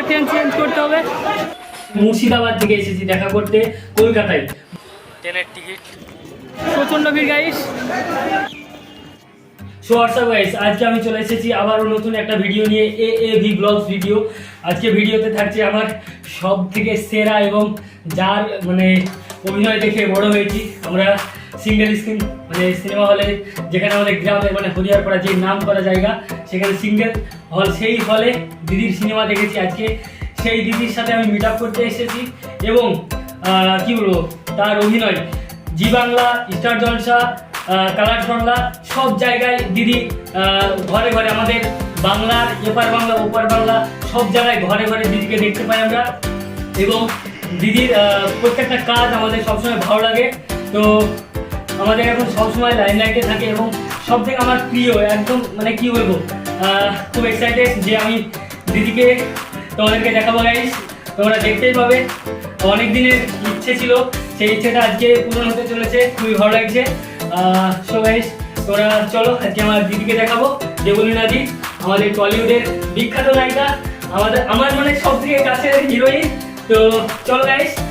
আবার train change করতে হবে। মুর্শিদাবাদ থেকে এসেছি দেখা করতে কলকাতায়। ট্রেনের টিকিট। প্রচণ্ড ভিড় গাইস সো হোয়াটসঅ্যাপ গাইস আজকে আমি চলে এসেছি আবারও নতুন একটা ভিডিও নিয়ে A A V vlogs video আজকে ভিডিওতে থাকছে আমার সব থেকে সেরা এবং যার মানে অভিনয় দেখে বড় হয়েছি। আমরা সিঙ্গেল স্ক্রিন মানে সিনেমা হলে যেখানে আমাদের গ্রামে মানে হরিয়ারপাড়া যে নাম করা জায়গা, সেখানে সিঙ্গেল হল সেই হলে দিদির সিনেমা দেখেছি আজকে। সেই দিদির সাথে আমি মিট করতে এসেছি এবং কি বলব, তার অভিনয়, Zee Bangla, Star Jalsha Colors Bangla, সব জায়গায় দিদি ঘরে ঘরে আমাদের বাংলার এপার বাংলা, ওপার বাংলা, সব জায়গায় ঘরে ঘরে দিদিকে দেখতে পাই আমরা। এবং দিদির প্রত্যেকটা কাজ আমাদের সবসময় ভালো লাগে। তো আমাদের এখন সবসময় লাইন লাইটে থাকে এবং সব থেকে আমার প্রিয়, একদম মানে কি বলব খুব এক্সাইটেড যে আমি দিদিকে তোমাদেরকে দেখাবো গাইস তোমরা দেখতেই পাবে। অনেক দিনের ইচ্ছে ছিল, সেই ইচ্ছেটা আজকে পূরণ হতে চলেছে, খুবই ভালো লাগছে। সো গাইস তোমরা চলো, আজকে আমার দিদিকে দেখাবো, দেবলীনা দি, আমাদের টলিউডের বিখ্যাত নায়িকা, আমাদের, আমার মানে সব থেকে কাছের হিরোইন। তো চলো গাইস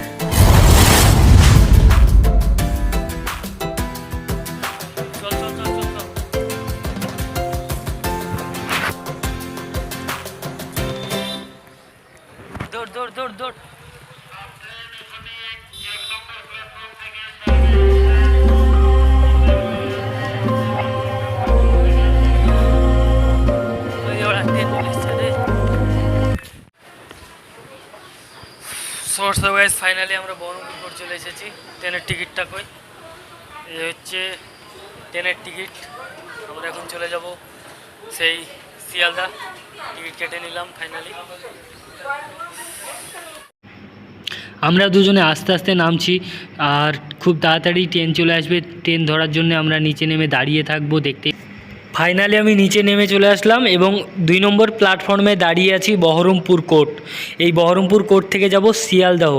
সোর্স ওয়াইজ ফাইনালি আমরা বহরমপুর চলে এসেছি। ট্রেনের টিকিটটা কই? এই হচ্ছে ট্রেনের টিকিট। আমরা এখন চলে যাব সেই শিয়ালদা। টিকিট কেটে নিলাম ফাইনালি আমরা দুজনে আস্তে আস্তে নামছি আর খুব তাড়াতাড়ি ট্রেন চলে আসবে। ট্রেন ধরার জন্য আমরা নিচে নেমে দাঁড়িয়ে থাকব, দেখতে ফাইনালি আমি নিচে নেমে চলে আসলাম এবং দুই নম্বর প্ল্যাটফর্মে দাঁড়িয়ে আছি বহরমপুর কোর্ট এই বহরমপুর কোর্ট থেকে যাব শিয়ালদাহ।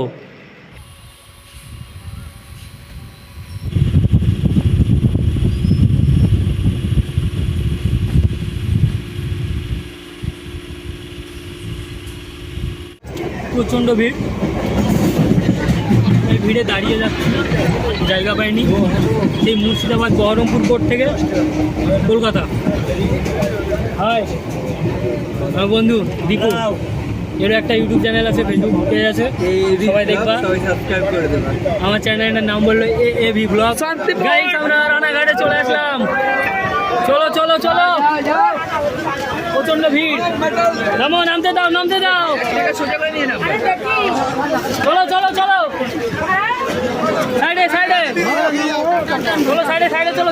প্রচণ্ড ভিড়। ভিড়ে দাঁড়িয়ে যাচ্ছি জায়গা পাইনি সেই মুর্শিদাবাদ বহরমপুর কোর্ট থেকে কলকাতা। হাই। আমার বন্ধু দীপু। এর একটা ইউটিউব চ্যানেল আছে ফেসবুক পেজ আছে। সবাই দেখবা। সাবস্ক্রাইব করে দেবেন আমার চ্যানেলের নাম বলল A A V vlog guys আমরা রানাঘাটে চলে আসলাম। চলো চলো চলো। প্রচণ্ড ভিড়। নামো নামতে দাও নামতে দাও। চলো চলো চলো। সাইডে সাইডে। চলো সাইডে সাইডে চলো।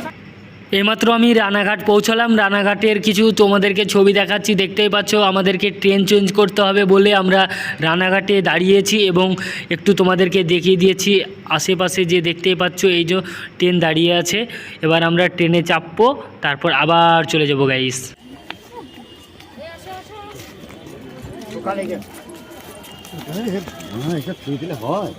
এইমাত্র আমি রানাঘাট পৌঁছালাম। রানাঘাটের কিছু তোমাদেরকে ছবি দেখাচ্ছি। দেখতেই পাচ্ছ আমাদেরকে ট্রেন চেঞ্জ করতে হবে বলে আমরা রানাঘাটে দাঁড়িয়েছি এবং একটু তোমাদেরকে দেখিয়ে দিয়েছি। আশেপাশে যে দেখতেই পাচ্ছ এই যে ট্রেন দাঁড়িয়ে আছে। এবার আমরা ট্রেনে চাপবো তারপর আবার চলে যাব গাইস হ্যাঁ।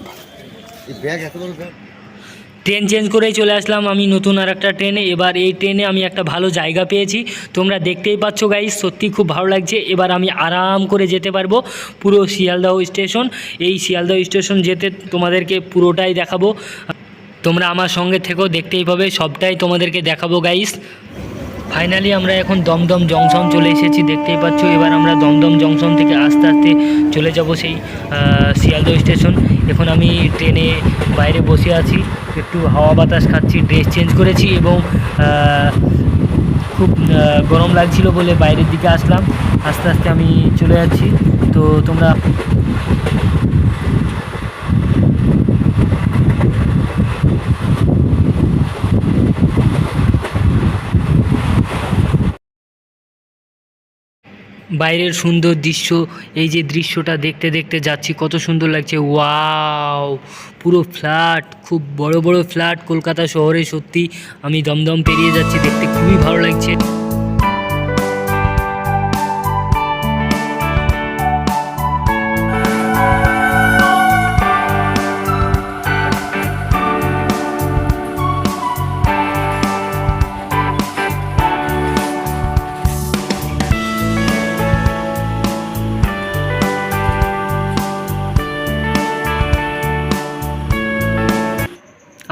ট্রেন চেঞ্জ করেই চলে আসলাম আমি নতুন আর একটা ট্রেনে এবার এই ট্রেনে আমি একটা ভালো জায়গা পেয়েছি। তোমরা দেখতেই পাচ্ছ গাইস সত্যি খুব ভালো লাগছে। এবার আমি আরাম করে যেতে পারব পুরো শিয়ালদাহ স্টেশন। এই শিয়ালদাহ স্টেশন যেতে তোমাদেরকে পুরোটাই দেখাবো। তোমরা আমার সঙ্গে থেকেও দেখতেই পাবে, সবটাই তোমাদেরকে দেখাবো গাইস ফাইনালি আমরা এখন দমদম জংশন চলে এসেছি, দেখতেই পাচ্ছ। এবার আমরা দমদম জংশন থেকে আস্তে আস্তে চলে যাব সেই শিয়ালদহ স্টেশন। এখন আমি ট্রেনে বাইরে বসে আছি, একটু হাওয়া বাতাস খাচ্ছি, ড্রেস চেঞ্জ করেছি এবং খুব গরম লাগছিল বলে বাইরের দিকে আসলাম। আস্তে আস্তে আমি চলে যাচ্ছি। তো তোমরা বাইরের সুন্দর দৃশ্য, এই যে দৃশ্যটা দেখতে দেখতে যাচ্ছি, কত সুন্দর লাগছে। ওয়াও! পুরো ফ্ল্যাট, খুব বড় বড় ফ্ল্যাট, কলকাতা শহরে সত্যি আমি দমদম পেরিয়ে যাচ্ছি, দেখতে খুবই ভালো লাগছে।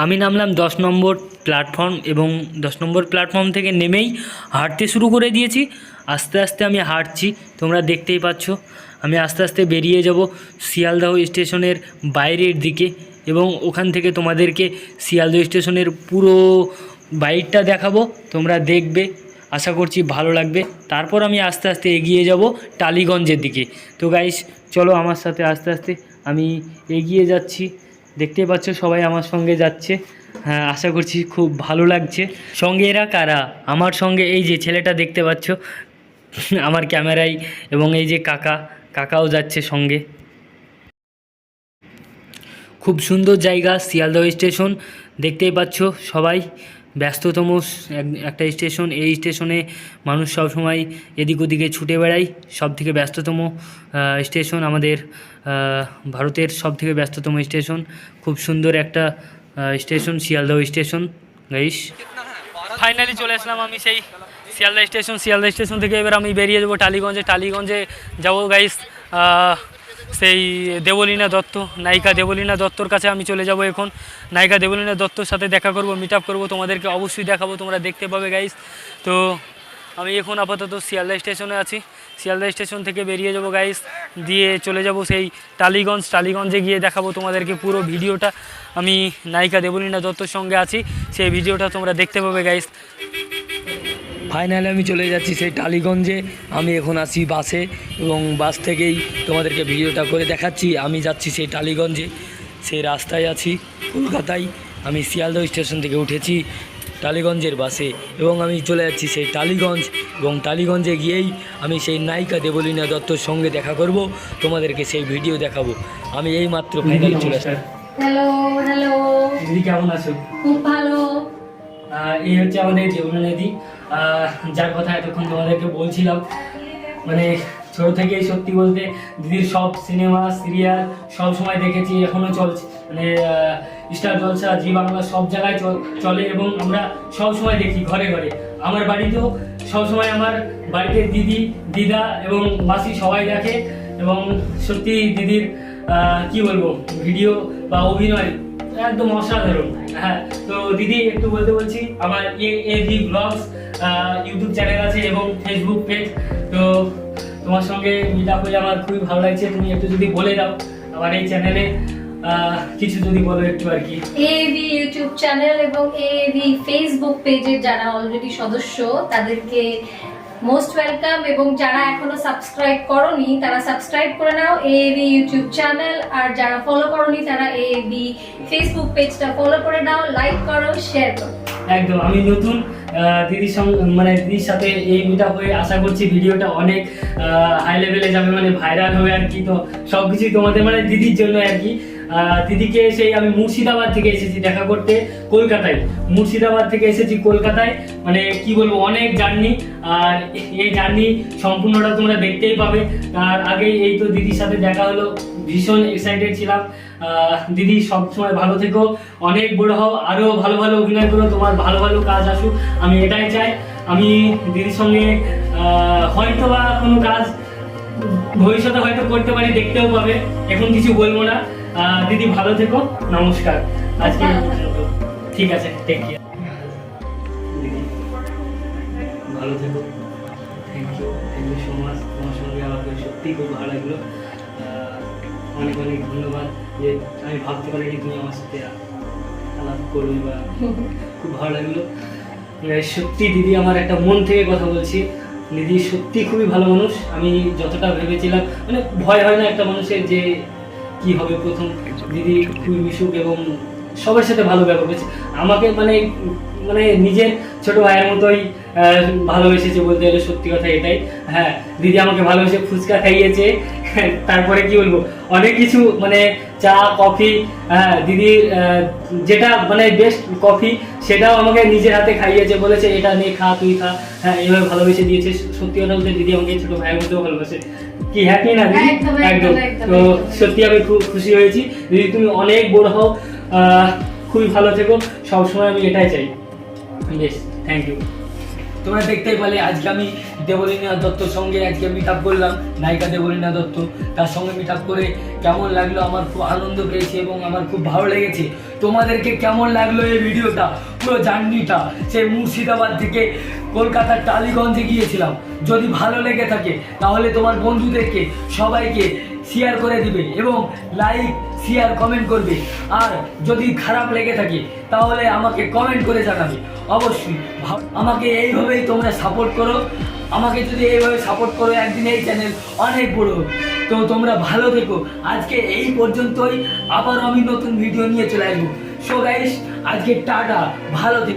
আমি নামলাম দশ নম্বর প্ল্যাটফর্ম এবং দশ নম্বর প্ল্যাটফর্ম থেকে নেমেই হাঁটতে শুরু করে দিয়েছি। আস্তে আস্তে আমি হাঁটছি, তোমরা দেখতেই পাচ্ছ। আমি আস্তে আস্তে বেরিয়ে যাব শিয়ালদাহ স্টেশনের বাইরের দিকে এবং ওখান থেকে তোমাদেরকে শিয়ালদহ স্টেশনের পুরো বাইকটা দেখাবো। তোমরা দেখবে, আশা করছি ভালো লাগবে। তারপর আমি আস্তে আস্তে এগিয়ে যাব টালিগঞ্জের দিকে। তো গাইস চলো আমার সাথে আস্তে আস্তে আমি এগিয়ে যাচ্ছি। দেখতেই পাচ্ছ, সবাই আমার সঙ্গে যাচ্ছে। হ্যাঁ আশা করছি খুব ভালো লাগছে। সঙ্গে এরা কারা? আমার সঙ্গে এই যে ছেলেটা দেখতে পাচ্ছ, আমার ক্যামেরায় এবং এই যে কাকা, কাকাও যাচ্ছে সঙ্গে। খুব সুন্দর জায়গা, শিয়ালদহ স্টেশন, দেখতেই পাচ্ছ সবাই। ব্যস্ততম একটা স্টেশন এই স্টেশনে মানুষ সবসময় এদিক ওদিকে ছুটে বেড়ায়। সব থেকে ব্যস্ততম স্টেশন আমাদের ভারতের সব থেকে ব্যস্ততম স্টেশন খুব সুন্দর একটা station Sealdah station guys finally চলে আসলাম আমি সেই শিয়ালদা স্টেশন শিয়ালদা স্টেশন থেকে এবার আমি বেরিয়ে যাব টালিগঞ্জে। টালিগঞ্জে যাব গাইস সেই দেবলীনা দত্ত, নায়িকা দেবলীনা দত্তর কাছে আমি চলে যাব এখন। নায়িকা দেবলীনা দত্তর সাথে দেখা করব মিট আপ করব, তোমাদেরকে অবশ্যই দেখাবো, তোমরা দেখতে পাবে গাইস তো আমি এখন আপাতত শিয়ালদা স্টেশনে আছি। শিয়ালদা স্টেশন থেকে বেরিয়ে যাব গাইস দিয়ে চলে যাব সেই টালিগঞ্জ। টালিগঞ্জে গিয়ে দেখাবো তোমাদেরকে পুরো ভিডিওটা। আমি নায়িকা দেবলীনা দত্তর সঙ্গে আছি, সেই ভিডিওটা তোমরা দেখতে পাবে গাইস ফাইনালি আমি চলে যাচ্ছি সেই টালিগঞ্জে। আমি এখন আছি বাসে এবং বাস থেকেই তোমাদেরকে ভিডিওটা করে দেখাচ্ছি। আমি যাচ্ছি সেই টালিগঞ্জে। সেই রাস্তায় আছি কলকাতায়। আমি শিয়ালদহ স্টেশন থেকে উঠেছি টালিগঞ্জের বাসে এবং আমি চলে যাচ্ছি সেই টালিগঞ্জ এবং টালিগঞ্জে গিয়েই আমি সেই নায়িকা দেবলীনা দত্তর সঙ্গে দেখা করব তোমাদেরকে সেই ভিডিও দেখাবো। আমি এই মাত্র ফাইনালি চলে আসলাম। হ্যালো হ্যালো দিদি কেমন আছো? খুব ভালো। এই হচ্ছে আমাদের যমুনা নদী যার কথা এতক্ষণ তোমাদেরকে বলছিলাম। মানে ছোট থেকেই সত্যি বলতে দিদির সব সিনেমা, সিরিয়াল সব সময় দেখেছি এখনও চলছে। মানে স্টার জলসা, জি বাংলা সব জায়গায় চল- এবং আমরা সব সময় দেখি ঘরে ঘরে। আমার বাড়িতেও সব সময় আমার বাড়িতে দিদি, দিদা এবং মাসি সবাই দেখে এবং সত্যি দিদির কি বলব, ভিডিও বা অভিনয় একদম অসাধারণ। হ্যাঁ তো দিদি একটু বলতে বলছি, আমার A A V vlogs YouTube channel আছে এবং ফেসবুক পেজ তো তোমার সঙ্গে মিট আপ হয়ে আমার খুবই ভালো লাগছে। তুমি একটু যদি বলে দাও আমার এই চ্যানেলে কিছু যদি বলো একটু আর কি। A A V YouTube channel এবং এভি ফেসবুক পেজের যারা অলরেডি সদস্য, তাদেরকে মোস্ট ওয়েলকাম এবং যারা এখনও সাবস্ক্রাইব করনি, তারা সাবস্ক্রাইব করে নাও এভি ইউটিউব চ্যানেল। আর যারা ফলো করনি, তারা এভি ফেসবুক পেজটা ফলো করে নাও লাইক করো শেয়ার করো। একদম, আমি নতুন দিদির সঙ্গে মানে দিদির সাথে এই মিট হয়ে আশা করছি ভিডিওটা অনেক হাই লেভেলে যাবে মানে ভাইরাল হবে আর কি। তো সব কিছুই তোমাদের মানে দিদির জন্য আর কি। দিদিকে সেই আমি মুর্শিদাবাদ থেকে এসেছি দেখা করতে, কলকাতায়। মুর্শিদাবাদ থেকে এসেছি কলকাতায়। মানে কি বলব, অনেক জার্নি। আর এই জার্নি সম্পূর্ণটা তোমরা দেখতেই পাবে। তার আগেই এই তো দিদির সাথে দেখা হলো। ভীষণ এক্সাইটেড ছিলাম। দিদি সবসময় ভালো থেকো। অনেক বড় হও। আরও ভালো ভালো অভিনয় করো। তোমার ভালো ভালো কাজ আসুক। আমি এটাই চাই। আমি দিদির সঙ্গে হয়তো বা কোনো কাজ ভবিষ্যতে হয়তো করতে পারি, দেখতেও পাবে। এখন কিছু বলব না। দিদি ভালো থেকো নমস্কার। আজকে ঠিক আছে টেক কেয়ার দিদি ভালো থেকো। Thank you thank you so much তোমার সঙ্গে আমাকে সত্যিই খুব ভালো লাগল। অনেক অনেক ধন্যবাদ যে আমি ভাবতে পারিনি তুমি আমার সাথে আলাপ করবে বা খুব ভালো লাগল। মানে সত্যি দিদি আমার একটা মন থেকে কথা বলছি। দিদি সত্যি খুবই ভালো মানুষ। আমি যতটা ভেবেছিলাম মানে ভয় হয় না একটা মানুষের যে কি হবে প্রথম? দিদি খুবই মিশুক এবং সবার সাথে ভালো ব্যবহার করেছে। আমাকে মানে মানে নিজের ছোট ভাইয়ের মতোই ভালোবেসেছে বলতে গেলে সত্যি কথা এটাই। হ্যাঁ দিদি আমাকে ভালোবেসে ফুচকা খাইয়েছে। তারপরে কি বলব? অনেক কিছু মানে চা, কফি হ্যাঁ দিদির যেটা মানে বেস্ট কফি, সেটাও আমাকে নিজের হাতে খাইয়েছে। বলেছে, এটা নিয়ে খা, তুই খা। হ্যাঁ এইভাবে ভালোবেসে দিয়েছে। সত্যি কথা বলতে দিদি আমাকে ছোট ভাইয়ের মধ্যেও ভালোবাসে। কি হ্যাপি না একদম, তো সত্যি আমি খুব খুশি হয়েছি। যদি তুমি অনেক বড় হও। আহ, খুবই ভালো থেকো। সবসময় আমি এটাই চাই। বেশ থ্যাংক ইউ তোমরা দেখতেই পেলে, আজকে আমি দেবলীনা দত্তর সঙ্গে আজকে মিট আপ করলাম, নায়িকা দেবলীনা দত্ত। তার সঙ্গে মিট আপ করে কেমন লাগল, আমার খুব আনন্দ পেয়েছে এবং আমার খুব ভালো লেগেছে। তোমাদেরকে কেমন লাগল এই ভিডিওটা, পুরো জার্নিটা? সে মুর্শিদাবাদ থেকে কলকাতার টালিগঞ্জে গিয়েছিলাম। যদি ভালো লেগে থাকে, তাহলে তোমার বন্ধুদেরকে, সবাইকে শেয়ার করে দিবে এবং লাইক শেয়ার কমেন্ট করবে। আর যদি খারাপ লেগে থাকে, তাহলে আমাকে কমেন্ট করে জানাবে। অবশ্যই আমাকে এইভাবেই তোমরা সাপোর্ট করো। আমাকে যদি এইভাবে সাপোর্ট করো, একদিন এই চ্যানেল অনেক বড় তো তোমরা ভালো থেকো। আজকে এই পর্যন্তই। আবার আমি নতুন ভিডিও নিয়ে চলে আসব। সো গাইস আজকে টাটা। ভালো থেকো।